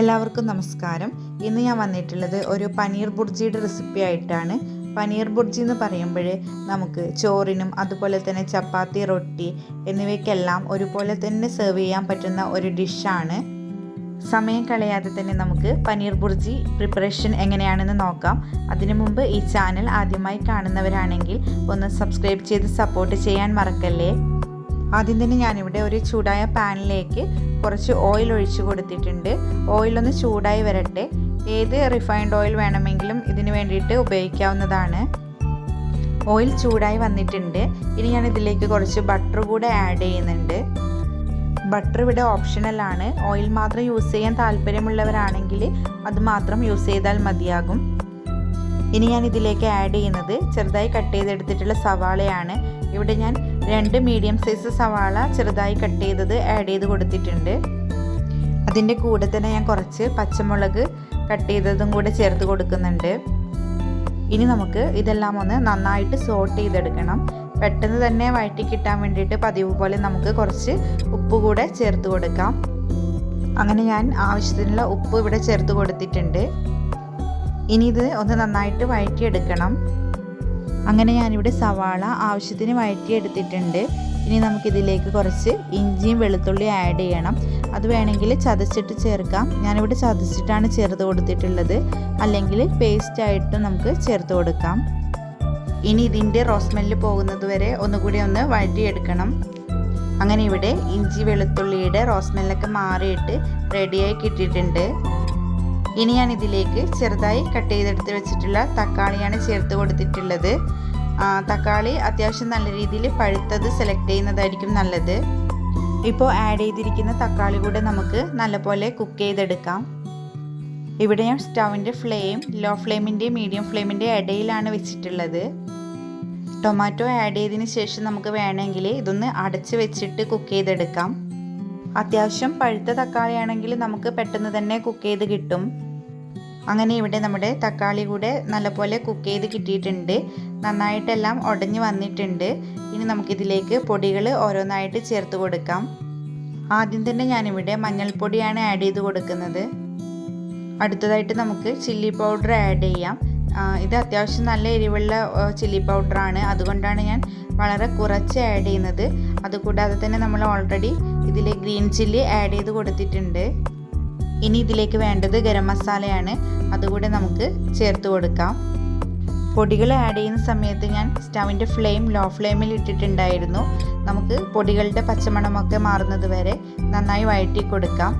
എല്ലാവർക്കും നമസ്കാരം. ഇന്ന് ഞാൻ വന്നിട്ടുള്ളത് ഒരു പനീർ ബുർജിയുടെ റെസിപ്പി ആയിട്ടാണ്. പനീർ ബുർജി എന്ന് പറയുമ്പോൾ നമുക്ക് ചോറിനും അതുപോലെ തന്നെ ചപ്പാത്തി റൊട്ടി എന്നിവയ്ക്കെല്ലാം ഒരുപോലെ തന്നെ സെർവ് ചെയ്യാൻ പറ്റുന്ന ഒരു ഡിഷാണ് സമയം കളയാതെ തന്നെ നമുക്ക് പനീർ ബുർജി പ്രിപ്പറേഷൻ എങ്ങനെയാണെന്ന് നോക്കാം. അതിനു മുമ്പ് ഈ ചാനൽ ആദ്യമായി കാണുന്നവരാണെങ്കിൽ ഒന്ന് സബ്സ്ക്രൈബ് ചെയ്ത് സപ്പോർട്ട് ചെയ്യാൻ മറക്കല്ലേ? ആദ്യം തന്നെ ഞാനിവിടെ ഒരു ചൂടായ പാനിലേക്ക് കുറച്ച് ഓയിൽ ഒഴിച്ചു കൊടുത്തിട്ടുണ്ട്. ഓയിലൊന്ന് ചൂടായി വരട്ടെ. ഏത് റിഫൈൻഡ് ഓയിൽ വേണമെങ്കിലും ഇതിന് വേണ്ടിയിട്ട് ഉപയോഗിക്കാവുന്നതാണ്. ഓയിൽ ചൂടായി വന്നിട്ടുണ്ട്. ഇനി ഞാൻ ഇതിലേക്ക് കുറച്ച് ബട്ടർ കൂടെ ആഡ് ചെയ്യുന്നുണ്ട്. ബട്ടർ ഇവിടെ ഓപ്ഷണലാണ് ഓയിൽ മാത്രം യൂസ് ചെയ്യാൻ താല്പര്യമുള്ളവരാണെങ്കിൽ അത് മാത്രം യൂസ് ചെയ്താൽ മതിയാകും. ഇനി ഞാൻ ഇതിലേക്ക് ആഡ് ചെയ്യുന്നത് ചെറുതായി കട്ട് ചെയ്തെടുത്തിട്ടുള്ള സവാളയാണ്. ഇവിടെ ഞാൻ രണ്ട് മീഡിയം സൈസ് സവാള ചെറുതായി കട്ട് ചെയ്തത് ആഡ് ചെയ്ത് കൊടുത്തിട്ടുണ്ട്. അതിന്റെ കൂടെ തന്നെ ഞാൻ കുറച്ച് പച്ചമുളക് കട്ട് ചെയ്തതും കൂടെ ചേർത്ത് കൊടുക്കുന്നുണ്ട്. ഇനി നമുക്ക് ഇതെല്ലാം ഒന്ന് നന്നായിട്ട് സോട്ട് ചെയ്തെടുക്കണം. പെട്ടെന്ന് തന്നെ വഴറ്റി കിട്ടാൻ വേണ്ടിയിട്ട് പതിവ് പോലെ നമുക്ക് കുറച്ച് ഉപ്പ് കൂടെ ചേർത്ത് കൊടുക്കാം. അങ്ങനെ ഞാൻ ആവശ്യത്തിനുള്ള ഉപ്പ് ഇവിടെ ചേർത്ത് കൊടുത്തിട്ടുണ്ട്. ഇനി ഇത് ഒന്ന് നന്നായിട്ട് വഴറ്റിയെടുക്കണം. അങ്ങനെ ഞാനിവിടെ സവാള ആവശ്യത്തിന് വഴറ്റിയെടുത്തിട്ടുണ്ട്. ഇനി നമുക്കിതിലേക്ക് കുറച്ച് ഇഞ്ചിയും വെളുത്തുള്ളിയും ആഡ് ചെയ്യണം. അത് വേണമെങ്കിൽ ചതച്ചിട്ട് ചേർക്കാം. ഞാനിവിടെ ചതച്ചിട്ടാണ് ചേർത്ത് കൊടുത്തിട്ടുള്ളത്. അല്ലെങ്കിൽ പേസ്റ്റ് ആയിട്ടും നമുക്ക് ചേർത്ത് കൊടുക്കാം. ഇനി ഇതിന്റെ റോസ്മെല്ല് പോകുന്നത് വരെ ഒന്നുകൂടി ഒന്ന് വഴറ്റിയെടുക്കണം. അങ്ങനെ ഇവിടെ ഇഞ്ചി വെളുത്തുള്ളിയുടെ റോസ്മെല്ലൊക്കെ മാറിയിട്ട് റെഡിയായി കിട്ടിയിട്ടുണ്ട്. ഇനി ഞാൻ ഇതിലേക്ക് ചെറുതായി കട്ട് ചെയ്തെടുത്ത് വെച്ചിട്ടുള്ള തക്കാളിയാണ് ചേർത്ത് കൊടുത്തിട്ടുള്ളത്. തക്കാളി അത്യാവശ്യം നല്ല രീതിയിൽ പഴുത്തത് സെലക്ട് ചെയ്യുന്നതായിരിക്കും നല്ലത്. ഇപ്പോൾ ആഡ് ചെയ്തിരിക്കുന്ന തക്കാളി കൂടെ നമുക്ക് നല്ലപോലെ കുക്ക് ചെയ്തെടുക്കാം. ഇവിടെ ഞാൻ സ്റ്റൗവിന്റെ ഫ്ലെയിം ലോ ഫ്ലെയിമിന്റെ മീഡിയം ഫ്ലെയിമിന്റെ ഇടയിലാണ് വെച്ചിട്ടുള്ളത്. ടൊമാറ്റോ ആഡ് ചെയ്തതിന് ശേഷം നമുക്ക് വേണമെങ്കിൽ ഇതൊന്ന് അടച്ച് വെച്ചിട്ട് കുക്ക് ചെയ്തെടുക്കാം. അത്യാവശ്യം പഴുത്ത തക്കാളിയാണെങ്കിൽ നമുക്ക് പെട്ടെന്ന് തന്നെ കുക്ക് ചെയ്ത് കിട്ടും. അങ്ങനെ ഇവിടെ നമ്മുടെ തക്കാളി കൂടെ നല്ലപോലെ കുക്ക് ചെയ്ത് കിട്ടിയിട്ടുണ്ട്. നന്നായിട്ടെല്ലാം ഉടഞ്ഞു വന്നിട്ടുണ്ട്. ഇനി നമുക്കിതിലേക്ക് പൊടികൾ ഓരോന്നായിട്ട് ചേർത്ത് കൊടുക്കാം. ആദ്യം തന്നെ ഞാനിവിടെ മഞ്ഞൾപ്പൊടിയാണ് ആഡ് ചെയ്ത് കൊടുക്കുന്നത്. അടുത്തതായിട്ട് നമുക്ക് ചില്ലി പൗഡർ ആഡ് ചെയ്യാം. ഇത് അത്യാവശ്യം നല്ല എരിവുള്ള ചില്ലി പൗഡറാണ് അതുകൊണ്ടാണ് ഞാൻ വളരെ കുറച്ച് ആഡ് ചെയ്യുന്നത്. അതുകൂടാതെ തന്നെ നമ്മൾ ഓൾറെഡി ഇതിൽ ഗ്രീൻ ചില്ലി ആഡ് ചെയ്ത് കൊടുത്തിട്ടുണ്ട്. ഇനി ഇതിലേക്ക് വേണ്ടത് ഗരം മസാലയാണ്. അതുകൂടെ നമുക്ക് ചേർത്ത് കൊടുക്കാം. പൊടികൾ ആഡ് ചെയ്യുന്ന സമയത്ത് ഞാൻ സ്റ്റവിന്റെ ഫ്ലെയിം ലോ ഫ്ലെയിമിൽ ഇട്ടിട്ടുണ്ടായിരുന്നു. നമുക്ക് പൊടികളുടെ പച്ചമണമൊക്കെ മാറുന്നത് വരെ നന്നായി വഴറ്റി കൊടുക്കാം.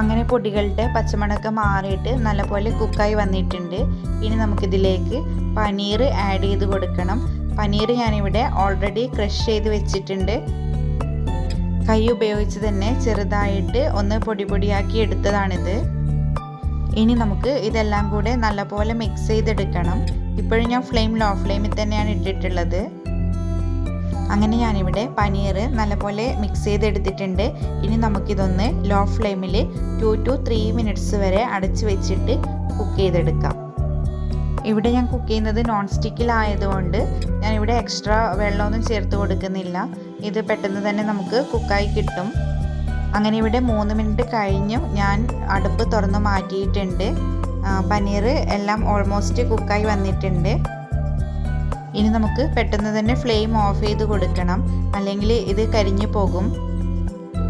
അങ്ങനെ പൊടികളുടെ പച്ചമണമൊക്കെ മാറിയിട്ട് നല്ലപോലെ കുക്കായി വന്നിട്ടുണ്ട്. ഇനി നമുക്കിതിലേക്ക് പനീർ ആഡ് ചെയ്ത് കൊടുക്കണം. പനീർ ഞാനിവിടെ ഓൾറെഡി ക്രഷ് ചെയ്ത് വെച്ചിട്ടുണ്ട്. കൈ ഉപയോഗിച്ച് തന്നെ ചെറുതായിട്ട് ഒന്ന് പൊടി പൊടിയാക്കി എടുത്തതാണിത്. ഇനി നമുക്ക് ഇതെല്ലാം കൂടെ നല്ലപോലെ മിക്സ് ചെയ്തെടുക്കണം. ഇപ്പോഴും ഞാൻ ഫ്ലെയിം ലോ ഫ്ലെയിമിൽ തന്നെയാണ് ഇട്ടിട്ടുള്ളത്. അങ്ങനെ ഞാനിവിടെ പനീർ നല്ലപോലെ മിക്സ് ചെയ്തെടുത്തിട്ടുണ്ട്. ഇനി നമുക്കിതൊന്ന് ലോ ഫ്ലെയിമിൽ ടു ടു ത്രീ മിനിറ്റ്സ് വരെ അടച്ച് വെച്ചിട്ട് കുക്ക് ചെയ്തെടുക്കാം. ഇവിടെ ഞാൻ കുക്ക് ചെയ്യുന്നത് നോൺ സ്റ്റിക്കിലായതുകൊണ്ട് ഞാനിവിടെ എക്സ്ട്രാ വെള്ളമൊന്നും ചേർത്ത് കൊടുക്കുന്നില്ല. ഇത് പെട്ടെന്ന് തന്നെ നമുക്ക് കുക്കായി കിട്ടും. അങ്ങനെ ഇവിടെ മൂന്ന് മിനിറ്റ് കഴിഞ്ഞു. ഞാൻ അടുപ്പ് തുറന്ന് മാറ്റിയിട്ടുണ്ട്. പനീർ എല്ലാം ഓൾമോസ്റ്റ് കുക്കായി വന്നിട്ടുണ്ട്. ഇനി നമുക്ക് പെട്ടെന്ന് തന്നെ ഫ്ലെയിം ഓഫ് ചെയ്ത് കൊടുക്കണം. അല്ലെങ്കിൽ ഇത് കരിഞ്ഞു പോകും.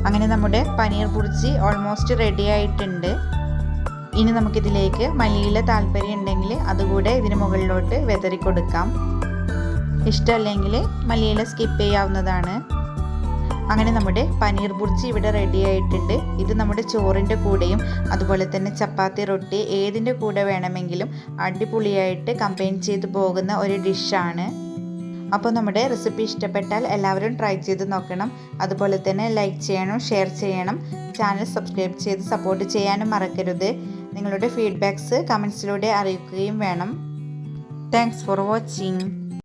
അങ്ങനെ നമ്മുടെ പനീർ പുളിച്ച് ഓൾമോസ്റ്റ് റെഡി ആയിട്ടുണ്ട്. ഇനി നമുക്കിതിലേക്ക് മല്ലിയില താല്പര്യം ഉണ്ടെങ്കിൽ അതുകൂടെ ഇതിന് മുകളിലോട്ട് വെതറി കൊടുക്കാം. ഇഷ്ടമല്ലെങ്കിൽ മല്ലിയില സ്കിപ്പ് ചെയ്യാവുന്നതാണ്. അങ്ങനെ നമ്മുടെ പനീർ ബുർജി ഇവിടെ റെഡി ആയിട്ടുണ്ട്. ഇത് നമ്മുടെ ചോറിന്റെ കൂടെയും അതുപോലെ തന്നെ ചപ്പാത്തി റൊട്ടി ഏതിന്റെ കൂടെ വേണമെങ്കിലും അടിപൊളിയായിട്ട് കമ്പൈൻ ചെയ്ത് പോകുന്ന ഒരു ഡിഷാണ് അപ്പോൾ നമ്മുടെ റെസിപ്പി ഇഷ്ടപ്പെട്ടാൽ എല്ലാവരും ട്രൈ ചെയ്ത് നോക്കണം. അതുപോലെ തന്നെ ലൈക്ക് ചെയ്യണം ഷെയർ ചെയ്യണം. ചാനൽ സബ്സ്ക്രൈബ് ചെയ്ത് സപ്പോർട്ട് ചെയ്യാനും മറക്കരുത്. നിങ്ങളുടെ ഫീഡ്ബാക്ക്സ് കമൻസിലൂടെ അറിയിക്കുകയും വേണം. Thanks for watching